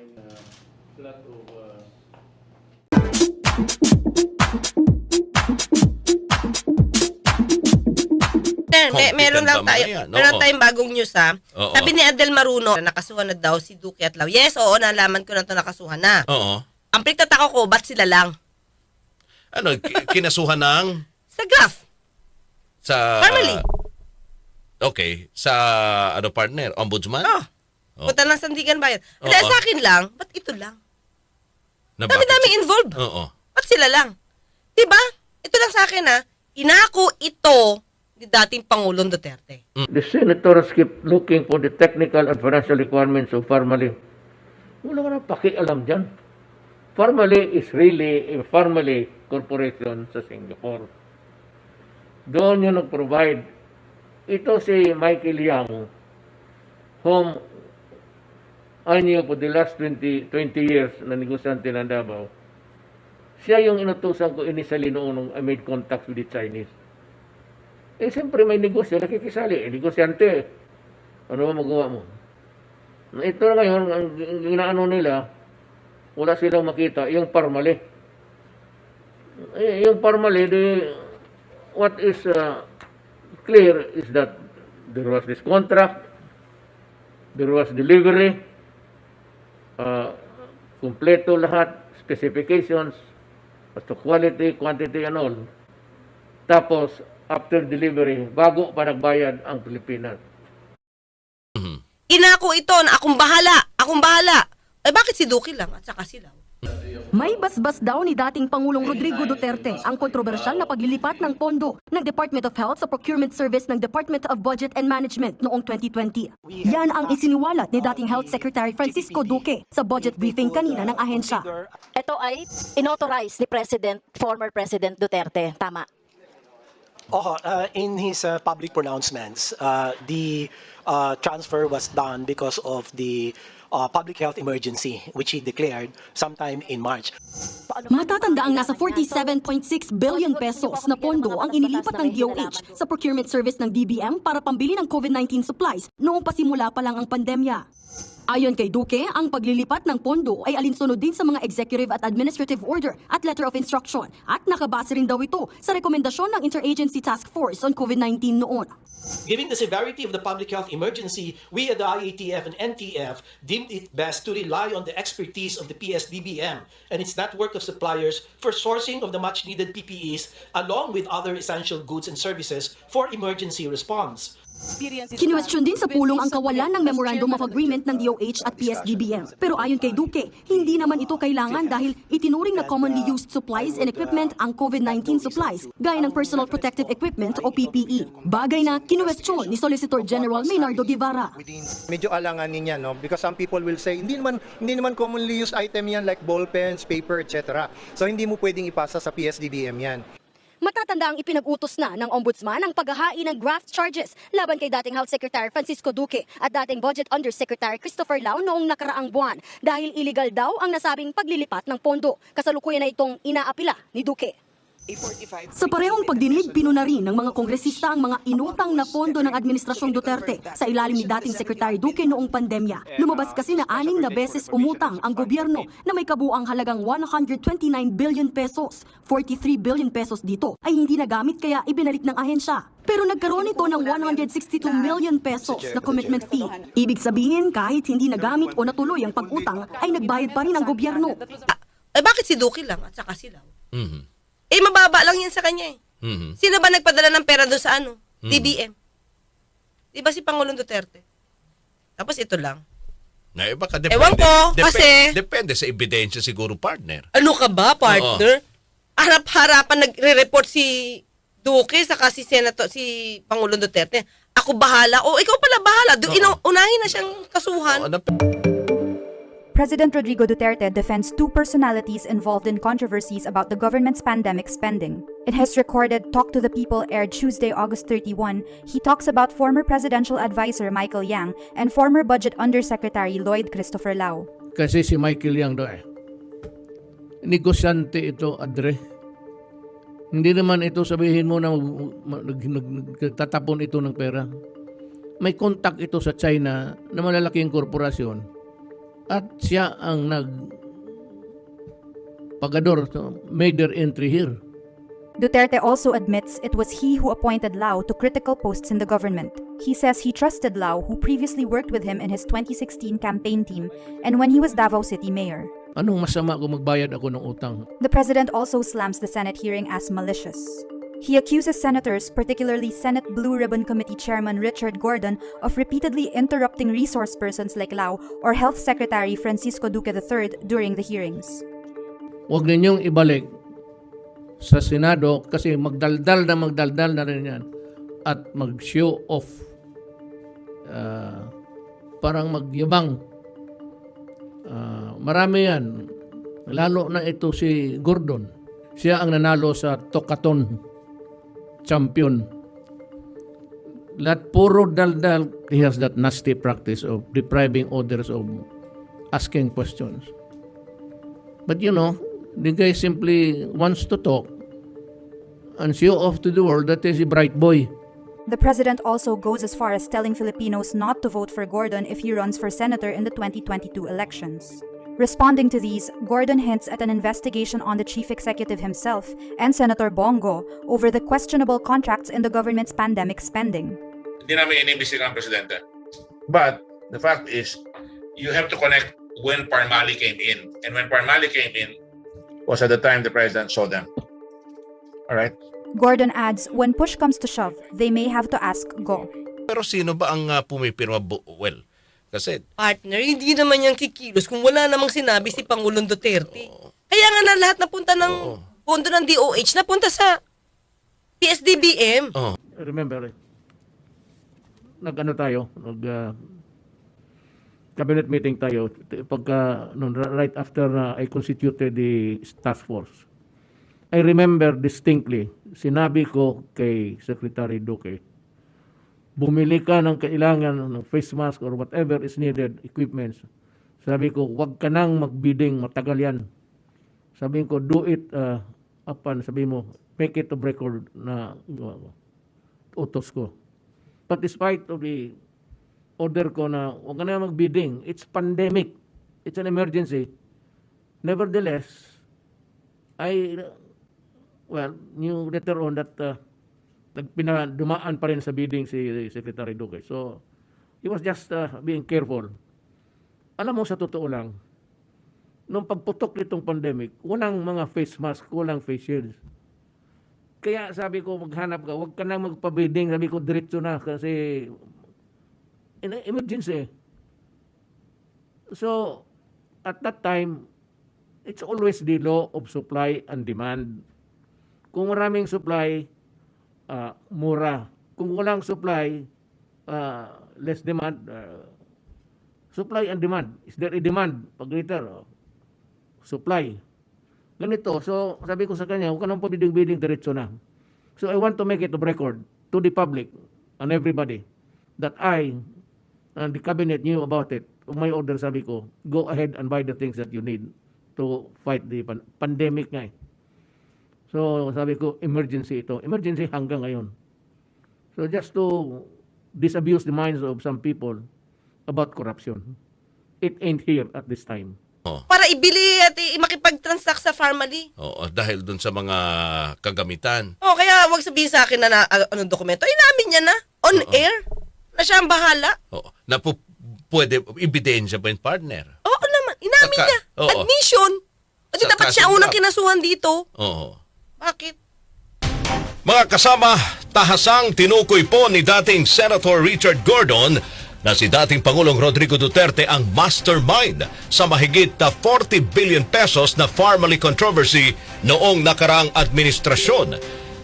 uh, China flood of uh, Sir, may, meron lang tayo, mamaya? meron tayong bagong news ha. Oo. Sabi ni Adel Maruno, nakasuhan na daw si Duque at Lau. Yes, oo, nalaman ko na to nakasuhan na. Oo. Ang pinagtataka ko, ba't sila lang? Ano, ki- kinasuhan ng Sa graph. sa... Family. Okay. Sa ano partner? Ombudsman? Oh. Oh. Punta ng Sandigan Bayan. Oo. Kaya sa akin lang, ba't ito lang? Dami-dami involved. Oo. Ba't sila lang? Diba? Ito lang sa akin ha. Inako ito ni dating Pangulong Duterte. The senators keep looking for the technical and financial requirements of Farmally. Wala ka na pakialam dyan. Farmally is really a Farmally corporation sa Singapore. Doon yung nag-provide. Ito si Michael Yang, whom I knew for the last 20, 20 years na negosyante ng Davao. Siya yung inutusan ko initially noon nung I made contacts with the Chinese. Eh, siyempre may negosyo, nakikisali. Eh, negosyante. Ano ba magawa mo? Ito na ngayon, ang ginaano nila, wala silang makita, yung parmali. Eh, yung parmali, di, what is uh, clear is that there was this contract, there was delivery, uh, kumpleto lahat, specifications, as to quality, quantity, and all. Tapos, after delivery, bago pa nagbayad ang Pilipinas. Inako ito na akong bahala. Akong bahala. Eh bakit si Duque lang at saka sila? May basbas daw ni dating Pangulong Rodrigo Duterte ang kontrobersyal na paglilipat ng pondo ng Department of Health sa procurement service ng Department of Budget and Management noong 2020. Yan ang isiniwalat ni dating Health Secretary Francisco Duque sa budget briefing kanina ng ahensya. Ito ay inauthorize ni President, former President Duterte. Tama. Oh, uh, in his uh, public pronouncements, uh, the uh, transfer was done because of the uh, public health emergency, which he declared sometime in March. Matatanda ang nasa 47.6 billion pesos na pondo ang inilipat ng DOH sa procurement service ng DBM para pambili ng COVID-19 supplies noong pasimula pa lang ang pandemya. Ayon kay Duque, ang paglilipat ng pondo ay alinsunod din sa mga executive at administrative order at letter of instruction at nakabase rin daw ito sa rekomendasyon ng Interagency Task Force on COVID-19 noon. Given the severity of the public health emergency, we at the IATF and NTF deemed it best to rely on the expertise of the PSDBM and its network of suppliers for sourcing of the much needed PPEs along with other essential goods and services for emergency response. Kinwestiyon din sa pulong ang kawalan ng Memorandum of Agreement ng DOH at PSDBM. Pero ayon kay Duque, hindi naman ito kailangan dahil itinuring na commonly used supplies and equipment ang COVID-19 supplies, gaya ng personal protective equipment o PPE. Bagay na kinwestiyon ni Solicitor General Maynardo Guevara. medyo alanganin yan, no? Because some people will say, hindi naman, hindi naman commonly used item yan like ball pens, paper, etc. So hindi mo pwedeng ipasa sa PSDBM yan. Matatanda ang ipinag-utos na ng Ombudsman ang paghahain ng graft charges laban kay dating Health Secretary Francisco Duque at dating Budget Undersecretary Christopher Lau noong nakaraang buwan dahil illegal daw ang nasabing paglilipat ng pondo. Kasalukuyan na itong inaapila ni Duque. Sa parehong pagdinig, pinuna rin ng mga kongresista ang mga inutang na pondo ng Administrasyong Duterte sa ilalim ni dating Secretary Duque noong pandemya. Lumabas kasi na aning na beses umutang ang gobyerno na may kabuang halagang 129 billion pesos. 43 billion pesos dito ay hindi nagamit kaya ibinalik ng ahensya. Pero nagkaroon ito ng 162 million pesos na commitment fee. Ibig sabihin, kahit hindi nagamit o natuloy ang pag-utang, ay nagbayad pa rin ang gobyerno. Ah, eh bakit si Duque lang at saka sila? Mhm. Lang yan sa kanya eh. Mhm. Sino ba nagpadala ng pera doon sa ano? DBM. Di ba si Pangulong Duterte? Tapos ito lang. Na, eh, baka depende, Ewan ko, kasi- Depende sa ebidensya siguro, partner. Ano ka ba, partner? Harap-harapan nagre-report si Duque, saka si Senator, si Pangulong Duterte, ako bahala. O, ikaw pala bahala. Do, ina- unahin na siyang kasuhan. Oo, President Rodrigo Duterte defends two personalities involved in controversies about the government's pandemic spending. In his recorded Talk to the People aired Tuesday, August 31, he talks about former presidential advisor Michael Yang and former Budget Undersecretary Lloyd Christopher Lau. Kasi si Michael Yang daw eh. Negosyante ito, Adre. Hindi naman ito sabihin mo na nagtatapon ito ng pera. May contact ito sa China na malalaking korporasyon at siya ang nag pagador made their entry here. Duterte also admits it was he who appointed Lau to critical posts in the government. He says he trusted Lau, who previously worked with him in his 2016 campaign team and when he was Davao City Mayor. Anong masama kung magbayad ako ng utang? The president also slams the Senate hearing as malicious. He accuses senators, particularly Senate Blue Ribbon Committee Chairman Richard Gordon, of repeatedly interrupting resource persons like Lau or Health Secretary Francisco Duque III during the hearings. Huwag ninyong ibalik sa Senado kasi magdaldal na magdaldal na rin yan at mag-show off. Ah, parang magyabang. Ah, marami yan. Lalo na ito si Gordon. Siya ang nanalo sa Tokaton champion. Lahat puro daldal, he has that nasty practice of depriving others of asking questions. But you know, the guy simply wants to talk and show off to the world that he's a bright boy. The president also goes as far as telling Filipinos not to vote for Gordon if he runs for senator in the 2022 elections. Responding to these, Gordon hints at an investigation on the chief executive himself and Senator Bongo over the questionable contracts in the government's pandemic spending. Hindi namin inimbestiga ang presidente. But the fact is, you have to connect when Parmali came in. And when Parmali came in, was at the time the president saw them. All right? Gordon adds, when push comes to shove, they may have to ask Go. Pero sino ba ang uh, pumipirma? Bu- Well, kasi Partner, hindi naman yung kikilos kung wala namang sinabi si Pangulong Duterte. Kaya nga na lahat napunta ng Oo. pondo ng DOH, napunta sa PSDBM. oh, Remember, nag-ano tayo, nag ah, cabinet meeting tayo t- pagka nung right after na I constituted the task force. I remember distinctly, sinabi ko kay Secretary Duque, bumili ka ng kailangan ng face mask or whatever is needed, equipments. Sabi ko, wag ka nang magbidding, matagal yan. Sabi ko, do it uh, upon, sabi mo, make it of record na uh, utos ko. But despite of the order ko na huwag ka na mag-bidding, it's pandemic. It's an emergency. Nevertheless, I, well, knew later on that uh, nagpina, dumaan pa rin sa bidding si Secretary Duque. So, he was just uh, being careful. Alam mo, sa totoo lang, nung pagputok nitong pandemic, walang mga face mask, walang face shields. Kaya sabi ko, maghanap ka, huwag ka na magpabiding. Sabi ko, diretso na kasi in emergency. So, at that time, it's always the law of supply and demand. Kung maraming supply, ah, mura. Kung walang supply, ah, less demand. ah, supply and demand. Is there a demand? Pag greater, oh, supply. Ganito. So, sabi ko sa kanya, huwag ka nang pabiding-biding, diretso na. So, I want to make it of record to the public and everybody that I and the cabinet knew about it. My order, sabi ko, go ahead and buy the things that you need to fight the pan- pandemic nga eh. So, sabi ko, emergency ito. Emergency hanggang ngayon. So, just to disabuse the minds of some people about corruption. It ain't here at this time. Para ibili at makipag-transact sa Farmally. oo, dahil dun sa mga kagamitan. Oh, kaya wag sabihin sa akin na, na ah, anong dokumento. Inamin niya na. On Oo. air. Na siya ang bahala. Oo, na pu- pwede, ebidensya ba yung partner? Oo naman. Inamin Saka- niya. oo. Admission. O di dapat siya unang kinasuhan dito. Oo. Bakit? Mga kasama, tahasang tinukoy po ni dating Senator Richard Gordon na si dating Pangulong Rodrigo Duterte ang mastermind sa mahigit na 40 billion pesos na Farmally controversy noong nakarang administrasyon.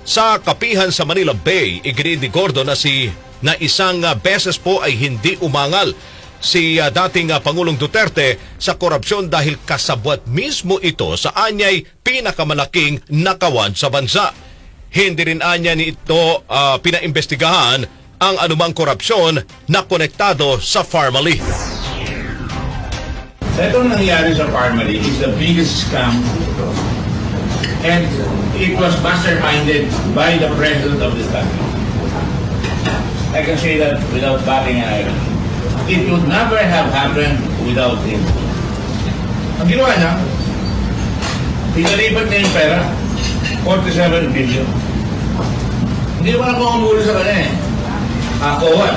Sa kapihan sa Manila Bay, iginiit ni Gordon na si na isang beses po ay hindi umangal si ah, dating ah, Pangulong Duterte sa korupsyon dahil kasabwat mismo ito sa anyay pinakamalaking nakawan sa bansa. Hindi rin anya ni ito ah, pinaimbestigahan ang anumang korupsyon na konektado sa Farmally. Itong nangyari sa Parmali is the biggest scam and it was masterminded by the president of this country. I can say that without batting an eye. It would never have happened without him. Ang ginawa niya, pinalipat niya yung pera, 47 billion. Hindi naman ako umuli sa kanya eh. Ah, COA.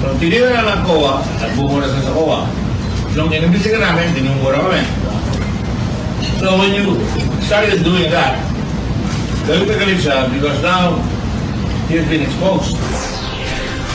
So, tinira na ng COA, nagbumura sa sa COA. Nung inimbisigan namin, dinumura kami. So when you started doing that, galit na galit siya because now he's been exposed.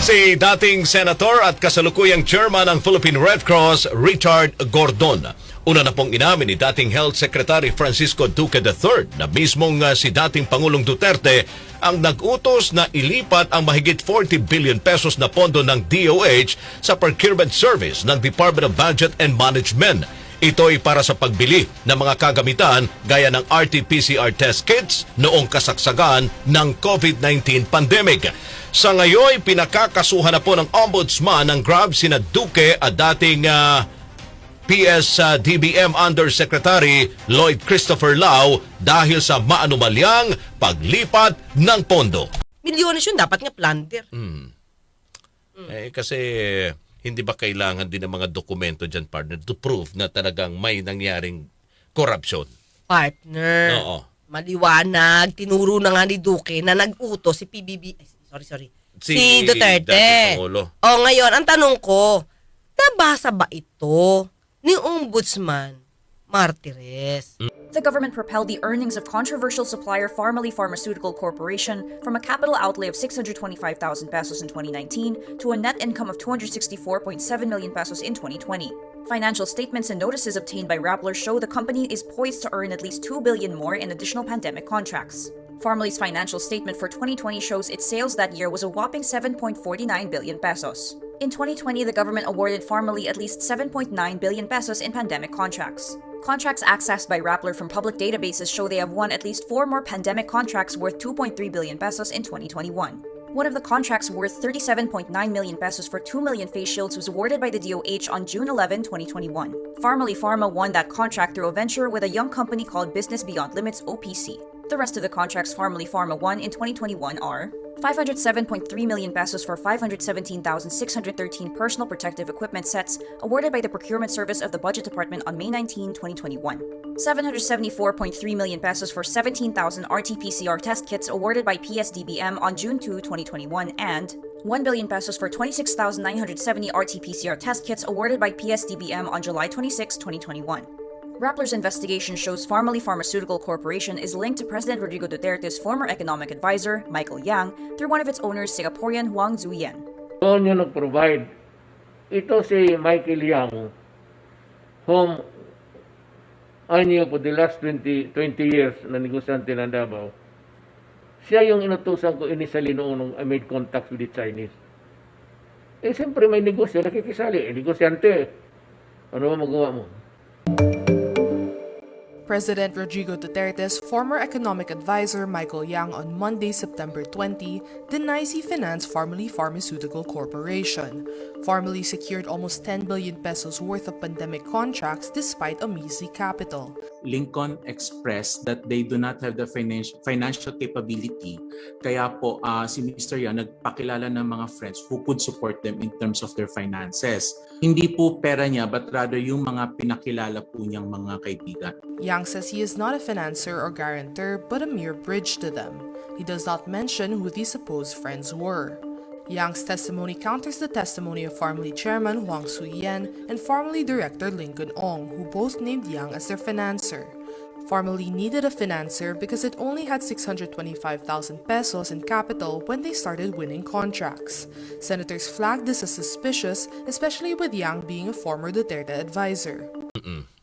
Si dating senator at kasalukuyang chairman ng Philippine Red Cross, Richard Gordon. Una na pong inamin ni dating Health Secretary Francisco Duque III na mismong uh, si dating Pangulong Duterte ang nag-utos na ilipat ang mahigit 40 billion pesos na pondo ng DOH sa procurement service ng Department of Budget and Management. Ito ay para sa pagbili ng mga kagamitan gaya ng RT-PCR test kits noong kasaksagan ng COVID-19 pandemic. Sa ngayon, pinakakasuhan na po ng Ombudsman ng Grab sina Duque at dating ah, PS uh, DBM Undersecretary Lloyd Christopher Lau dahil sa maanumalyang paglipat ng pondo. Milyones yun, dapat nga plunder. Eh, kasi hindi ba kailangan din ng mga dokumento dyan, partner, to prove na talagang may nangyaring korupsyon? Partner. Oo. Maliwanag, tinuro na nga ni Duque na nag-utos si PBB, ay, sorry, sorry, Si si, Duterte. O ngayon, ang tanong ko, nabasa ba ito ni Ombudsman Martires? The government propelled the earnings of controversial supplier Pharmaly Pharmaceutical Corporation from a capital outlay of 625,000 pesos in 2019 to a net income of 264.7 million pesos in 2020. Financial statements and notices obtained by Rappler show the company is poised to earn at least 2 billion more in additional pandemic contracts. Pharmaly's financial statement for 2020 shows its sales that year was a whopping 7.49 billion pesos. In 2020, the government awarded Pharmaly at least 7.9 billion pesos in pandemic contracts. Contracts accessed by Rappler from public databases show they have won at least four more pandemic contracts worth 2.3 billion pesos in 2021. One of the contracts worth 37.9 million pesos for 2 million face shields was awarded by the DOH on June 11, 2021. Pharmaly Pharma won that contract through a venture with a young company called Business Beyond Limits OPC. The rest of the contracts Pharmaly Pharma won in 2021 are 507.3 million pesos for 517,613 personal protective equipment sets awarded by the Procurement Service of the Budget Department on May 19, 2021. 774.3 million pesos for 17,000 RT-PCR test kits awarded by PSDBM on June 2, 2021 and 1 billion pesos for 26,970 RT-PCR test kits awarded by PSDBM on July 26, 2021. Rappler's investigation shows Pharmaly Pharmaceutical Corporation is linked to President Rodrigo Duterte's former economic advisor, Michael Yang, through one of its owners, Singaporean Huang Zuyen. Doon yung nag-provide. Ito si Michael Young, whom I knew for the last 20, 20 years na negosyante ng Davao. Siya yung inutusan ko initially noong nung I made contacts with the Chinese. Eh, siyempre may negosyo, nakikisali. Eh, negosyante. Ano ba magawa mo? President Rodrigo Duterte's former economic advisor Michael Yang on Monday, September 20, denies he financed Pharmaly Pharmaceutical Corporation. Pharmaly secured almost 10 billion pesos worth of pandemic contracts despite a measly capital. Lincoln expressed that they do not have the financial financial capability. Kaya po ah, si Mr. Yang nagpakilala ng mga friends who could support them in terms of their finances. Hindi po pera niya but rather yung mga pinakilala po niyang mga kaibigan. Yang says he is not a financier or guarantor but a mere bridge to them. He does not mention who these supposed friends were. Yang's testimony counters the testimony of formerly chairman Huang Suyen and formerly director Lincoln Ong, who both named Yang as their financier. Formerly needed a financier because it only had 625,000 pesos in capital when they started winning contracts. Senators flagged this as suspicious, especially with Yang being a former Duterte advisor.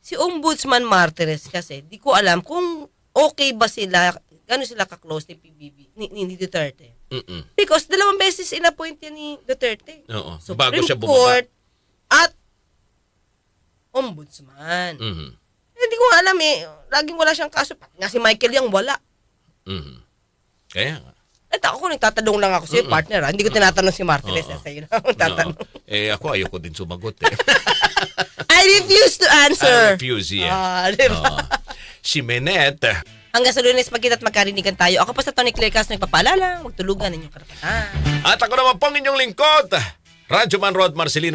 Si Ombudsman Martires kasi, di ko alam kung okay ba sila gano'n sila ka-close ni PBB, ni, ni, ni Duterte. Mm-mm. Because dalawang beses inappoint yan ni Duterte. Oo. Supreme Bago siya Court bumaba. at Ombudsman. Mhm. Eh, Hindi ko nga alam eh. Laging wala siyang kaso. Pati nga si Michael yung wala. Mhm. Kaya nga. Eh, ako nagtatanong lang ako sa'yo, Mm-mm. partner. Ha? Hindi ko tinatanong si Martinez. Oo. eh, Sa'yo na ako tatanong. Oo. Eh, ako ayoko din sumagot eh. I refuse to answer. I refuse, yeah. Ah, di ba? Oo. Si Menet, Hanggang sa lunes, magkita at magkarinigan tayo. Ako pa sa Tony Clear Cast, nagpapaalala, magtulugan ninyong karapatan. at ako naman pong inyong lingkod, Radyo Man Rod Marcelino.